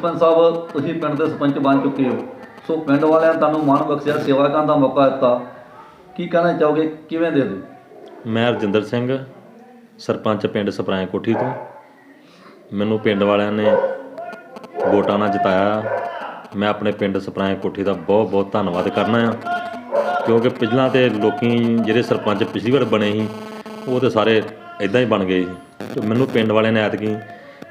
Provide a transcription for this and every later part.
ਸਰਪੰਚ ਸਾਹਿਬ, ਤੁਸੀਂ ਪਿੰਡ ਦੇ ਸਰਪੰਚ ਬਣ ਚੁੱਕੇ ਹੋ। ਸੋ ਪਿੰਡ ਵਾਲਿਆਂ ਨੇ ਤੁਹਾਨੂੰ ਮਾਣ ਬਖਸ਼ਿਆ, ਸੇਵਾ ਕਰਨ ਦਾ ਮੌਕਾ ਦਿੱਤਾ। ਕੀ ਕਹਿਣਾ ਚਾਹੋਗੇ? ਕਿਵੇਂ ਦੇ ਦਿਓ ਮੈਂ ਰਜਿੰਦਰ ਸਿੰਘ, ਸਰਪੰਚ ਪਿੰਡ ਸਪਰਾਇਆ ਕੋਠੀ ਤੋਂ। ਮੈਨੂੰ ਪਿੰਡ ਵਾਲਿਆਂ ਨੇ ਵੋਟਾਂ ਨਾਲ ਜਿਤਾਇਆ। ਮੈਂ ਆਪਣੇ ਪਿੰਡ ਸਪਰਾਇਆ ਕੋਠੀ ਦਾ ਬਹੁਤ ਬਹੁਤ ਧੰਨਵਾਦ ਕਰਨਾ ਆ। ਕਿਉਂਕਿ ਪਿਛਲਾਂ ਤੇ ਲੋਕੀ ਜਿਹੜੇ ਸਰਪੰਚ ਪਿਛਲੀ ਵਾਰ ਬਣੇ ਸੀ, ਉਹ ਤੇ ਸਾਰੇ ਇਦਾਂ ਹੀ ਬਣ ਗਏ ਸੀ। ਤੇ ਮੈਨੂੰ ਪਿੰਡ ਵਾਲਿਆਂ ਨੇ ਐਤਕੀ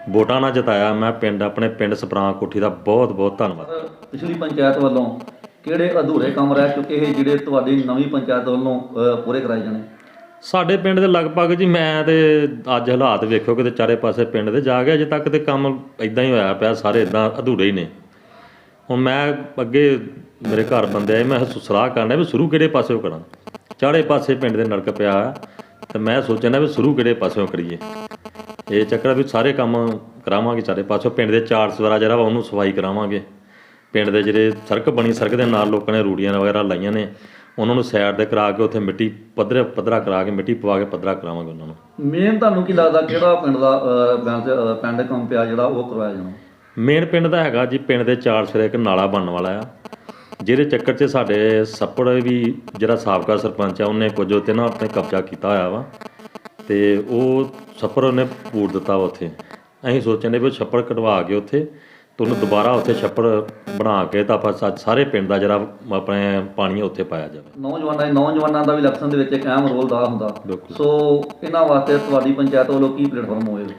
ਵੋਟਾਂ ਨਾਲ ਜਿਤਾਇਆ। ਮੈਂ ਪਿੰਡ ਆਪਣੇ ਪਿੰਡ ਸਪਰਾਂ ਕੋਠੀ ਦਾ ਬਹੁਤ ਬਹੁਤ ਧੰਨਵਾਦ। ਪਿਛਲੀ ਪੰਚਾਇਤ ਵੱਲੋਂ ਕਿਹੜੇ ਅਧੂਰੇ ਕੰਮ ਰਹਿ ਚੁੱਕੇ ਇਹ ਜਿਹੜੇ ਤੁਹਾਡੀ ਨਵੀਂ ਪੰਚਾਇਤ ਵੱਲੋਂ ਅ, ਪੂਰੇ ਕਰਾਏ ਜਾਣੇ? ਸਾਡੇ ਪਿੰਡ ਦੇ ਲਗਭਗ ਜੀ ਮੈਂ ਤੇ ਅੱਜ ਹਾਲਾਤ ਵੇਖਿਓ ਕਿਤੇ ਚਾਰੇ ਪਾਸੇ ਪਿੰਡ ਦੇ। ਜਾ ਗਿਆ ਅਜੇ ਤੱਕ ਤੇ ਕੰਮ ਇਦਾਂ ਹੀ ਹੋਇਆ ਪਿਆ ਸਾਰੇ ਇਦਾਂ ਅਧੂਰੇ ਹੀ ਨੇ। ਹੁਣ ਮੈਂ ਅੱਗੇ ਮੇਰੇ ਘਰ ਬੰਦੇ ਆਏ ਮੈਂ ਸਲਾਹ ਕਰਨਾ ਵੀ ਸ਼ੁਰੂ ਕਿਹੜੇ ਪਾਸਿਓਂ ਕਰਾਂ। ਚਾਰੇ ਪਾਸੇ ਪਿੰਡ ਦੇ ਨਲਕ ਪਿਆ ਤੇ ਮੈਂ ਸੋਚਣਾ ਵੀ ਸ਼ੁਰੂ ਕਿਹੜੇ ਪਾਸਿਓਂ ਕਰੀਏ। ਇਹ ਚੱਕਰ ਵੀ ਸਾਰੇ ਕੰਮ ਕਰਾਵਾਂਗੇ ਚਾਰੇ ਪਾਸਿਓਂ ਪਿੰਡ ਦੇ ਚਾਰ ਸਵਾਰਾ ਜਿਹੜਾ ਵਾ ਉਹਨੂੰ ਸਫ਼ਾਈ ਕਰਾਵਾਂਗੇ। ਪਿੰਡ ਦੇ ਜਿਹੜੇ ਸੜਕ ਬਣੀ ਸੜਕ ਦੇ ਨਾਲ ਲੋਕਾਂ ਨੇ ਰੂੜੀਆਂ ਵਗੈਰਾ ਲਾਈਆਂ ਨੇ ਉਹਨਾਂ ਨੂੰ ਸਾਈਡ ਤੇ ਕਰਾ ਕੇ ਉੱਥੇ ਮਿੱਟੀ ਪੱਧਰਾ ਪੱਧਰਾ ਕਰਾ ਕੇ ਮਿੱਟੀ ਪਵਾ ਕੇ ਪੱਧਰਾ ਕਰਾਵਾਂਗੇ ਉਹਨਾਂ ਨੂੰ। ਮੇਨ ਤੁਹਾਨੂੰ ਕੀ ਲੱਗਦਾ ਕਿਹੜਾ ਪਿੰਡ ਦਾ ਪਿੰਡ ਕੰਮ ਪਿਆ ਜਿਹੜਾ ਉਹ ਕਰਵਾਇਆ ਜਾਣਾ? ਮੇਨ ਪਿੰਡ ਦਾ ਹੈਗਾ ਜੀ ਪਿੰਡ ਦੇ ਚਾਰ ਸਿਰੇ ਇੱਕ ਨਾਲਾ ਬਣਨ ਵਾਲਾ ਆ। ਜਿਹਦੇ ਚੱਕਰ 'ਚ ਸਾਡੇ ਸੱਪੜ ਵੀ ਜਿਹੜਾ ਸਾਬਕਾ ਸਰਪੰਚ ਆ ਉਹਨੇ ਕੁਝ ਉੱਤੇ ਨਾ ਆਪਣੇ ਕਬਜ਼ਾ ਕੀਤਾ ਹੋਇਆ ਵਾ। ਤੇ ਉਹ ਛੱਪੜ ਉਹਨੇ ਪੂਰ ਦਿੱਤਾ ਉੱਥੇ। ਅਸੀਂ ਸੋਚਣ ਦੇ ਵੀ ਛੱਪੜ ਕਢਵਾ ਕੇ ਉੱਥੇ ਤੇ ਉਹਨੂੰ ਦੁਬਾਰਾ ਉੱਥੇ ਛੱਪੜ ਬਣਾ ਕੇ ਤਾਂ ਆਪਾਂ ਸਾਰੇ ਪਿੰਡ ਦਾ ਜਿਹੜਾ ਆਪਣੇ ਪਾਣੀ ਆ ਉੱਥੇ ਪਾਇਆ ਜਾਵੇ। ਨੌਜਵਾਨਾਂ ਦੀ ਨੌਜਵਾਨਾਂ ਦਾ ਵੀ ਇਲੈਕਸ਼ਨ ਦੇ ਵਿੱਚ ਇੱਕ ਅਹਿਮ ਰੋਲ ਦਾ ਹੁੰਦਾ। ਸੋ ਇਹਨਾਂ ਵਾਸਤੇ ਤੁਹਾਡੀ ਪੰਚਾਇਤ ਵੱਲੋਂ ਕੀ ਪਲੇਟਫਾਰਮ ਹੋਏਗਾ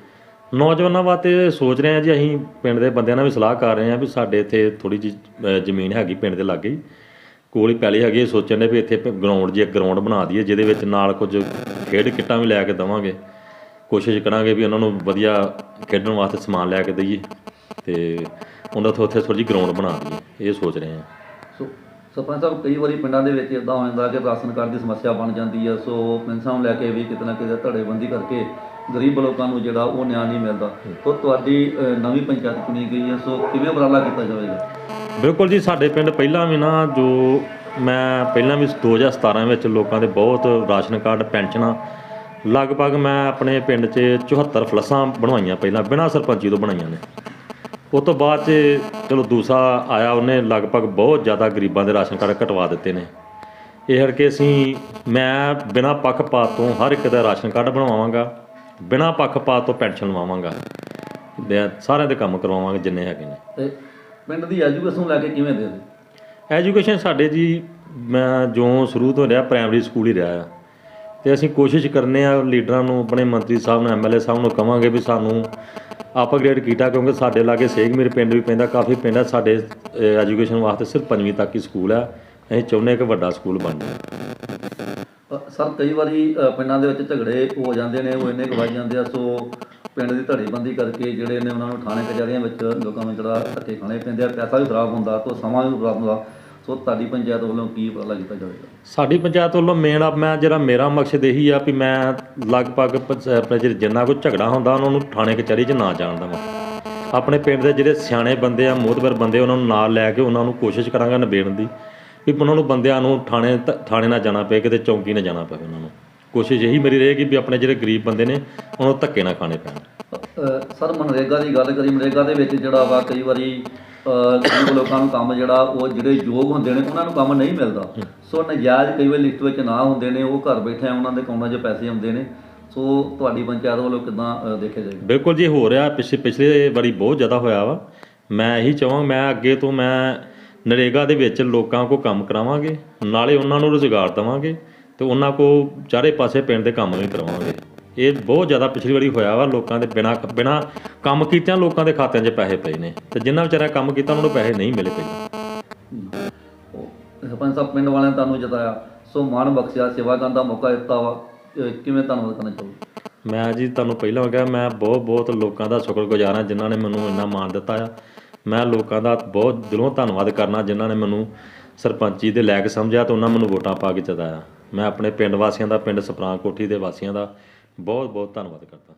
ਨੌਜਵਾਨਾਂ ਵਾਸਤੇ ਸੋਚ ਰਹੇ ਹਾਂ ਜੀ ਅਸੀਂ ਪਿੰਡ ਦੇ ਬੰਦਿਆਂ ਨਾਲ ਵੀ ਸਲਾਹ ਕਰ ਰਹੇ ਹਾਂ ਵੀ ਸਾਡੇ ਇੱਥੇ ਥੋੜੀ ਜਿਹੀ ਜ਼ਮੀਨ ਹੈਗੀ ਪਿੰਡ ਦੇ ਲਾਗੇ। ਕੋਲ ਹੀ ਪੈਲੀ ਹੈਗੀ ਸੋਚਣ ਦੇ ਵੀ ਇੱਥੇ ਗਰਾਊਂਡ ਜੀ ਇੱਕ ਗਰਾਊਂਡ ਬਣਾ ਦਈਏ ਜਿਹਦੇ ਵਿੱਚ ਨਾਲ ਕੁਝ ਖੇਡ ਕਿੱਟਾਂ ਵੀ ਲੈ ਕੇ ਦਵਾਂਗੇ। ਕੋਸ਼ਿਸ਼ ਕਰਾਂਗੇ ਵੀ ਉਹਨਾਂ ਨੂੰ ਵਧੀਆ ਖੇਡਣ ਵਾਸਤੇ ਸਮਾਨ ਲੈ ਕੇ ਦਈਏ ਤੇ ਉਹਨਾਂ ਤੋਂ ਉੱਥੇ ਥੋੜੀ ਜਿਹੀ ਗਰਾਊਂਡ ਬਣਾ ਦਈਏ ਇਹ ਸੋਚ ਰਹੇ ਹਾਂ। ਸੋ ਸਰਪੰਚ ਸਾਹਿਬ ਕਈ ਵਾਰੀ ਪਿੰਡਾਂ ਦੇ ਵਿੱਚ ਇਦਾਂ ਹੋ ਜਾਂਦਾ ਕਿ ਰਾਸ਼ਨ ਕਾਰਡ ਦੀ ਸਮੱਸਿਆ ਬਣ ਜਾਂਦੀ ਹੈ ਸੋ ਪੈਨਸ਼ਨ ਨੂੰ ਲੈ ਕੇ ਵੀ ਕਿਤੇ ਨਾ ਕਿਤੇ ਧੜੇਬੰਦੀ ਕਰਕੇ ਗਰੀਬ ਲੋਕਾਂ ਨੂੰ ਜਿਹੜਾ ਉਹ ਨਿਆਂ ਨਹੀਂ ਮਿਲਦਾ। ਸੋ ਤੁਹਾਡੀ ਨਵੀਂ ਪੰਚਾਇਤ ਚੁਣੀ ਗਈ ਹੈ ਸੋ ਕਿਵੇਂ ਉਪਰਾਲਾ ਕੀਤਾ ਜਾਵੇਗਾ? ਬਿਲਕੁਲ ਜੀ ਸਾਡੇ ਪਿੰਡ ਪਹਿਲਾਂ ਵੀ ਨਾ ਜੋ ਮੈਂ ਪਹਿਲਾਂ ਵੀ 2017 ਵਿੱਚ ਲੋਕਾਂ ਦੇ ਬਹੁਤ ਰਾਸ਼ਨ ਕਾਰਡ, ਪੈਨਸ਼ਨਾਂ, ਲਗਭਗ ਮੈਂ ਆਪਣੇ ਪਿੰਡ 'ਚ 74 ਫਲਸਾਂ ਬਣਵਾਈਆਂ ਪਹਿਲਾਂ, ਬਿਨਾਂ ਸਰਪੰਚੀ ਤੋਂ ਬਣਾਈਆਂ ਨੇ। ਉਸ ਤੋਂ ਬਾਅਦ 'ਚ ਚਲੋ ਦੂਸਰਾ ਆਇਆ, ਉਹਨੇ ਲਗਭਗ ਬਹੁਤ ਜ਼ਿਆਦਾ ਗਰੀਬਾਂ ਦੇ ਰਾਸ਼ਨ ਕਾਰਡ ਕਟਵਾ ਦਿੱਤੇ ਨੇ। ਇਹ ਹਰ ਕੇ ਅਸੀਂ, ਮੈਂ ਬਿਨਾਂ ਪੱਖਪਾਤ ਤੋਂ ਹਰ ਇੱਕ ਦਾ ਰਾਸ਼ਨ ਕਾਰਡ ਬਣਵਾਵਾਂਗਾ, ਬਿਨਾਂ ਪੱਖਪਾਤ ਤੋਂ ਪੈਨਸ਼ਨ ਲਵਾਵਾਂਗਾ ਸਾਰਿਆਂ ਦੇ ਕੰਮ ਕਰਵਾਵਾਂਗੇ ਜਿੰਨੇ ਹੈਗੇ ਨੇ। ਪਿੰਡ ਦੀ ਐਜੂਕੇਸ਼ਨ ਲੈ ਕੇ ਕਿਵੇਂ ਦੇ ਐਜੂਕੇਸ਼ਨ ਸਾਡੇ ਜੀ, ਮੈਂ ਜੋ ਸ਼ੁਰੂ ਤੋਂ ਰਿਹਾ ਪ੍ਰਾਇਮਰੀ ਸਕੂਲ ਹੀ ਰਿਹਾ ਆ। ਤੇ ਅਸੀਂ ਕੋਸ਼ਿਸ਼ ਕਰਨੇ ਆ ਲੀਡਰਾਂ ਨੂੰ, ਆਪਣੇ ਮੰਤਰੀ ਸਾਹਿਬ ਨੂੰ ਐਮਐਲਏ ਸਾਹਿਬ ਨੂੰ ਕਵਾਂਗੇ ਵੀ ਸਾਨੂੰ ਅਪਗ੍ਰੇਡ ਕੀਤਾ, ਕਿਉਂਕਿ ਸਾਡੇ ਲਾਗੇ ਸੇਗ ਮੇਰੇ ਪਿੰਡ ਵੀ ਪੈਂਦਾ, ਕਾਫੀ ਪਿੰਡ ਆ, ਸਾਡੇ ਐਜੂਕੇਸ਼ਨ ਵਾਸਤੇ ਸਿਰਫ ਪੰਜਵੀਂ ਤੱਕ ਹੀ ਸਕੂਲ ਆ। ਅਸੀਂ ਚਾਹੁੰਦੇ ਕਿ ਵੱਡਾ ਸਕੂਲ ਬਣ ਜਾਵੇ। ਸਰ, ਕਈ ਵਾਰੀ ਪਿੰਡਾਂ ਦੇ ਵਿੱਚ ਝਗੜੇ ਹੋ ਜਾਂਦੇ ਨੇ, ਉਹ ਇੰਨੇ ਗਵਾਈ ਜਾਂਦੇ ਆ, ਸੋ ਪਿੰਡ ਦੀ ਧੜੇਬੰਦੀ ਕਰਕੇ ਜਿਹੜੇ ਨੇ ਉਹਨਾਂ ਨੂੰ ਥਾਣੇ ਕਚਹਿਰੀਆਂ ਵਿੱਚ ਲੋਕਾਂ ਨੂੰ ਜਿਹੜਾ ਧੱਕੇ ਖਾਣੇ ਪੈਂਦੇ ਆ, ਪੈਸਾ ਵੀ ਖਰਾਬ ਹੁੰਦਾ, ਤੋਂ ਸਮਾਂ ਵੀ ਖਰਾਬ ਹੁੰਦਾ। ਸੋ ਤੁਹਾਡੀ ਪੰਚਾਇਤ ਵੱਲੋਂ ਕੀ ਉਪਰਾਲਾ ਕੀਤਾ ਜਾਵੇਗਾ? ਸਾਡੀ ਪੰਚਾਇਤ ਵੱਲੋਂ ਮੇਨ ਆ ਮੈਂ ਜਿਹੜਾ ਮੇਰਾ ਮਕਸਦ ਇਹੀ ਆ ਵੀ ਮੈਂ ਲਗਭਗ ਪੰਚ- ਆਪਣੇ ਜਿਹੜੇ ਜਿੰਨਾ ਕੋਈ ਝਗੜਾ ਹੁੰਦਾ ਉਹਨਾਂ ਨੂੰ ਥਾਣੇ ਕਚਹਿਰੀ 'ਚ ਨਾ ਜਾਣ ਦੇਵਾਂ। ਆਪਣੇ ਪਿੰਡ ਦੇ ਜਿਹੜੇ ਸਿਆਣੇ ਬੰਦੇ ਆ ਮੋਹਤਬਰ ਬੰਦੇ ਉਹਨਾਂ ਨੂੰ ਨਾਲ ਲੈ ਕੇ ਉਹਨਾਂ ਨੂੰ ਕੋਸ਼ਿਸ਼ ਕਰਾਂਗਾ ਨਿਬੇੜਨ ਦੀ ਵੀ ਉਹਨਾਂ ਨੂੰ ਬੰਦਿਆਂ ਨੂੰ ਥਾਣੇ ਥਾਣੇ ਨਾ ਜਾਣਾ ਪਏ ਕਿਤੇ ਚੌਂਕੀ ਨਾ ਜਾਣਾ ਪਵੇ ਉਹਨਾਂ ਨੂੰ। ਕੋਸ਼ਿਸ਼ ਇਹੀ ਮੇਰੀ ਰਹੇਗੀ ਵੀ ਆਪਣੇ ਜਿਹੜੇ ਗਰੀਬ ਬੰਦੇ ਨੇ ਉਹਨਾਂ ਨੂੰ ਧੱਕੇ ਨਾ ਖਾਣੇ ਪੈਣ। ਸਰ ਮਨਰੇਗਾ ਦੀ ਗੱਲ ਕਰੀ ਮਨਰੇਗਾ ਦੇ ਵਿੱਚ ਜਿਹੜਾ ਵਾ ਕਈ ਵਾਰੀ ਅ, ਲੋਕਾਂ ਨੂੰ ਕੰਮ ਜਿਹੜਾ ਉਹ ਜਿਹੜੇ ਯੋਗ ਹੁੰਦੇ ਨੇ ਉਹਨਾਂ ਨੂੰ ਕੰਮ ਨਹੀਂ ਮਿਲਦਾ। ਸੋ ਨਜਾਇਜ਼ ਕਈ ਵਾਰੀ ਲਿਸਟ ਵਿੱਚ ਨਾ ਹੁੰਦੇ ਨੇ ਉਹ ਘਰ ਬੈਠੇ ਉਹਨਾਂ ਦੇ ਅਕਾਊਂਟਾਂ 'ਚ ਪੈਸੇ ਆਉਂਦੇ ਨੇ। ਸੋ ਤੁਹਾਡੀ ਪੰਚਾਇਤ ਵੱਲੋਂ ਕਿਦਾਂ ਦੇਖਿਆ ਜਾਏਗਾ? ਬਿਲਕੁਲ ਜੀ ਹੋ ਰਿਹਾ। ਪਿਛਲੇ ਪਿਛਲੇ ਵਾਰੀ ਬਹੁਤ ਜ਼ਿਆਦਾ ਹੋਇਆ ਵਾ। ਮੈਂ ਇਹੀ ਚਾਹਾਂ ਮੈਂ ਅੱਗੇ ਤੋਂ ਮੈਂ ਨਰੇਗਾ ਦੇ ਵਿੱਚ ਲੋਕਾਂ ਕੋ ਕੰਮ ਕਰਾਵਾਂਗੇ। ਨਾਲੇ ਉਹਨਾਂ ਨੂੰ ਰੁਜ਼ਗਾਰ ਦੇਵਾਂਗੇ ਤੇ ਉਹਨਾਂ ਕੋ ਚਾਰੇ ਪਾਸੇ ਪਿੰਡ ਦੇ ਕੰਮ ਵੀ ਕਰਵਾਵਾਂਗੇ ਇਹ ਬਹੁਤ ਜ਼ਿਆਦਾ ਪਿਛਲੀ ਵਾਰੀ ਹੋਇਆ ਵਾ ਲੋਕਾਂ ਦੇ ਬਿਨਾ ਬਿਨਾ ਕੰਮ ਕੀਤਿਆਂ ਲੋਕਾਂ ਦੇ ਖਾਤਿਆਂ 'ਚ ਪੈਸੇ ਪਏ ਨੇ। ਤੇ ਜਿਨ੍ਹਾਂ ਵਿਚਾਰਿਆਂ ਕੰਮ ਕੀਤਾ ਉਹਨਾਂ ਨੂੰ ਪੈਸੇ ਨਹੀਂ ਮਿਲੇ ਪਹਿਲਾਂ ਉਹ ਸਰਪੰਚ ਸਾਹਿਬ ਪਿੰਡ ਵਾਲਿਆਂ ਨੇ ਤੁਹਾਨੂੰ ਜਿਤਾਇਆ ਸੋ ਮਾਣ ਬਖਸ਼ਿਆ ਸੇਵਾ ਕਰਨ ਦਾ ਮੌਕਾ ਦਿੱਤਾ ਵਾ। ਕਿਵੇਂ ਧੰਨਵਾਦ ਕਰਨਾ ਚਾਹੋਗੇ? ਮੈਂ ਜੀ ਤੁਹਾਨੂੰ ਪਹਿਲਾਂ ਕਿਹਾ ਮੈਂ ਬਹੁਤ ਬਹੁਤ ਲੋਕਾਂ ਦਾ ਸ਼ੁਕਰਗੁਜ਼ਾਰ ਹਾਂ ਜਿਨ੍ਹਾਂ ਨੇ ਮੈਨੂੰ ਇੰਨਾ ਮਾਣ ਦਿੱਤਾ ਆ। ਮੈਂ ਲੋਕਾਂ ਦਾ ਬਹੁਤ ਦਿਲੋਂ ਧੰਨਵਾਦ ਕਰਨਾ ਜਿਨ੍ਹਾਂ ਨੇ ਮੈਨੂੰ ਸਰਪੰਚੀ ਦੇ ਲਾਇਕ ਸਮਝਿਆ ਤੇ ਉਹਨਾਂ ਮੈਨੂੰ ਵੋਟਾਂ ਪਾ ਕੇ ਜਿਤਾਇਆ। ਮੈਂ ਆਪਣੇ ਪਿੰਡ ਵਾਸੀਆਂ ਦਾ ਪਿੰਡ ਸਪਰਾਂ ਕੋਠੀ ਦੇ ਵਾਸੀਆਂ ਦਾ ਬਹੁਤ ਬਹੁਤ ਧੰਨਵਾਦ ਕਰਦਾ।